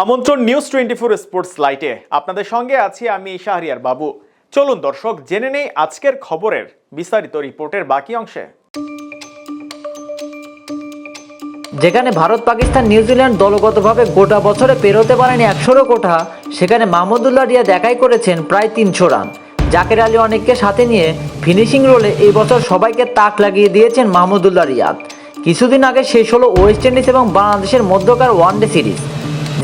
আমন্ত্রণ news twenty four sports লাইটে আপনাদের সঙ্গে আছি আমি শাহরিয়ার বাবু। চলুন দর্শক, জেনে নেই আজকের খবরের বিস্তারিত রিপোর্টের বাকি অংশে। যেখানে ভারত পাকিস্তান নিউজিল্যান্ড দলগতভাবে গোটা বছরে পেরোতে পারেনি একশোরও কোঠা, সেখানে মাহমুদুল্লাহ রিয়া দেখাই করেছেন প্রায় তিনশো রান। জাকের আলী অনেককে সাথে নিয়ে ফিনিশিং রোলে এই বছর সবাইকে তাক লাগিয়ে দিয়েছেন মাহমুদুল্লাহ রিয়াদ। কিছুদিন আগে শেষ হলো ওয়েস্ট ইন্ডিজ এবং বাংলাদেশের মধ্যকার ওয়ানডে সিরিজ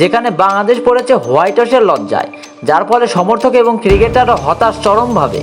যেখানে বাংলাদেশ পড়েছে হোয়াইট হাউসের লজ্জায়, যার ফলে সমর্থক এবং ক্রিকেটাররা হতাশ চরমভাবে।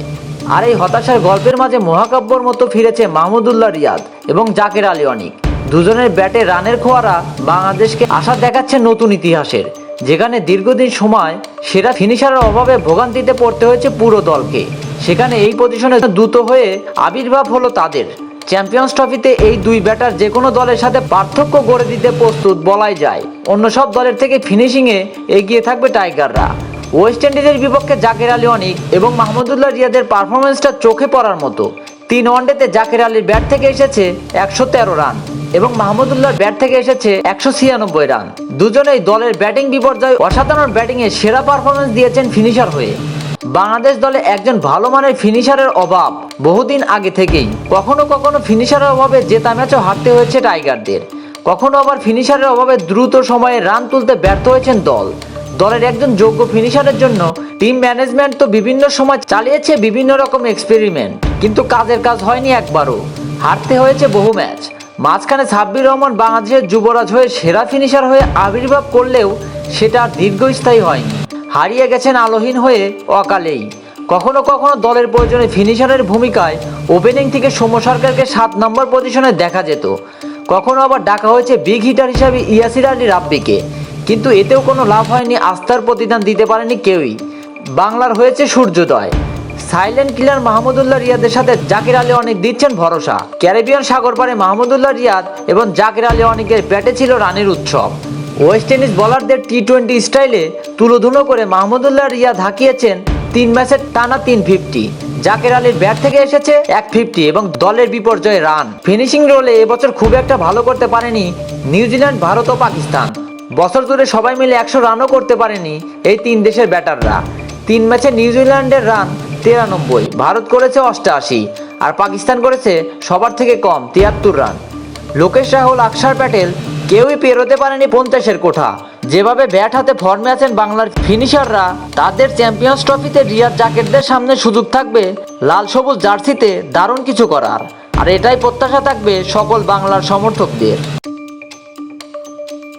আর এই হতাশার গল্পের মাঝে মহাকাব্যর মতো ফিরেছে মাহমুদুল্লাহ রিয়াদ এবং জাকের আলী অনিক। দুজনের ব্যাটে রানের খোয়ারা বাংলাদেশকে আশা দেখাচ্ছে নতুন ইতিহাসের, যেখানে দীর্ঘদিন সময় সেরা ফিনিশারের অভাবে ভোগান্তিতে পড়তে হয়েছে পুরো দলকে। সেখানে এই পজিশনে দ্রুত হয়ে আবির্ভাব হলো তাদের। চ্যাম্পিয়ন্স ট্রফিতে এই দুই ব্যাটার যে কোনো দলের সাথে পার্থক্য গড়ে দিতে প্রস্তুত বলাই যায়। অন্য সব দলের থেকে ফিনিশিংয়ে এগিয়ে থাকবে টাইগাররা। ওয়েস্ট ইন্ডিজের বিপক্ষে জাকের আলী অনিক এবং মাহমুদুল্লাহ রিয়াদের পারফরমেন্সটা চোখে পড়ার মতো। তিন ওয়ানডেতে জাকের আলীর ব্যাট থেকে এসেছে একশো তেরো রান এবং মাহমুদুল্লাহর ব্যাট থেকে এসেছে একশো ছিয়ানব্বই রান। দুজনেই দলের ব্যাটিং বিপর্যয়, অসাধারণ ব্যাটিংয়ে সেরা পারফরমেন্স দিয়েছেন ফিনিশার হয়ে। বাংলাদেশ দলে একজন ভালো মানের ফিনিশারের অভাব বহুদিন আগে থেকেই। কখনো কখনো ফিনিশারের অভাবে জেতা ম্যাচও হারতে হয়েছে টাইগারদের। কখনো আবার ফিনিশারের অভাবে দ্রুত সময়ে রান তুলতে ব্যর্থ হয়েছেন দল। দলের একজন যোগ্য ফিনিশারের জন্য টিম ম্যানেজমেন্ট তো বিভিন্ন সময় চালিয়েছে বিভিন্ন রকম এক্সপেরিমেন্ট কিন্তু কাজের কাজ হয়নি একবারও। হারতে হয়েছে বহু ম্যাচ। মাঝখানে সাব্বির রহমান বাংলাদেশের যুবরাজ হয়ে সেরা ফিনিশার হয়ে আবির্ভাব করলেও সেটা দীর্ঘস্থায়ী হয়নি। হারিয়ে গেছেন আলোহীন হয়ে অকালেই। কখনো কখনো দলের প্রয়োজনে ফিনিশারের ভূমিকায় ওপেনিং থেকে সৌম্য সরকারকে সাত নম্বর পজিশনে দেখা যেত। কখনো আবার ডাকা হয়েছে বিগ হিটার হিসাবে ইয়াসির আলী রাব্বিকে। কিন্তু এতেও কোনো লাভ হয়নি আস্থার প্রতিদান দিতে পারেনি কেউই। বাংলার হয়েছে সূর্যোদয়। সাইলেন্ট কিলার মাহমুদুল্লাহ রিয়াদের সাথে জাকির আলী অনেক দিচ্ছেন ভরসা। ক্যারিবিয়ান সাগর পারে মাহমুদুল্লাহ রিয়াদ এবং জাকির আলী অনেকের ব্যাটে ছিল রানের উৎসব। ওয়েস্ট ইন্ডিজ বলারদের টি টোয়েন্টি স্টাইলে তুলোধুনো করে মাহমুদুল্লাহ রিয়া হাঁকিয়েছেন তিন ম্যাচের টানা তিন ফিফটি। জাকের আলীর ব্যাট থেকে এসেছে এক ফিফটি এবং দলের বিপর্যয়ে রান। ফিনিশিং রোলে এবছর খুব একটা ভালো করতে পারেনি নিউজিল্যান্ড, ভারত ও পাকিস্তান। বছর জুড়ে সবাই মিলে একশো রানও করতে পারেনি এই তিন দেশের ব্যাটাররা। তিন ম্যাচে নিউজিল্যান্ডের রান তিরানব্বই, ভারত করেছে অষ্টআশি আর পাকিস্তান করেছে সবার থেকে কম তিয়াত্তর রান। লোকেশ রাহুল, আকসার প্যাটেল কেউই পেরোতে পারেনি পঞ্চাশের কোঠা। যেভাবে ব্যাট হাতে ফর্মে আছেন বাংলার ফিনিশাররা, তাদের চ্যাম্পিয়ন্স ট্রফিতে রিয়ার জাকেটদের সামনে সুযোগ থাকবে লাল সবুজ জার্সিতে দারুণ কিছু করার। আর এটাই প্রত্যাশা থাকবে সকল বাংলার সমর্থকদের।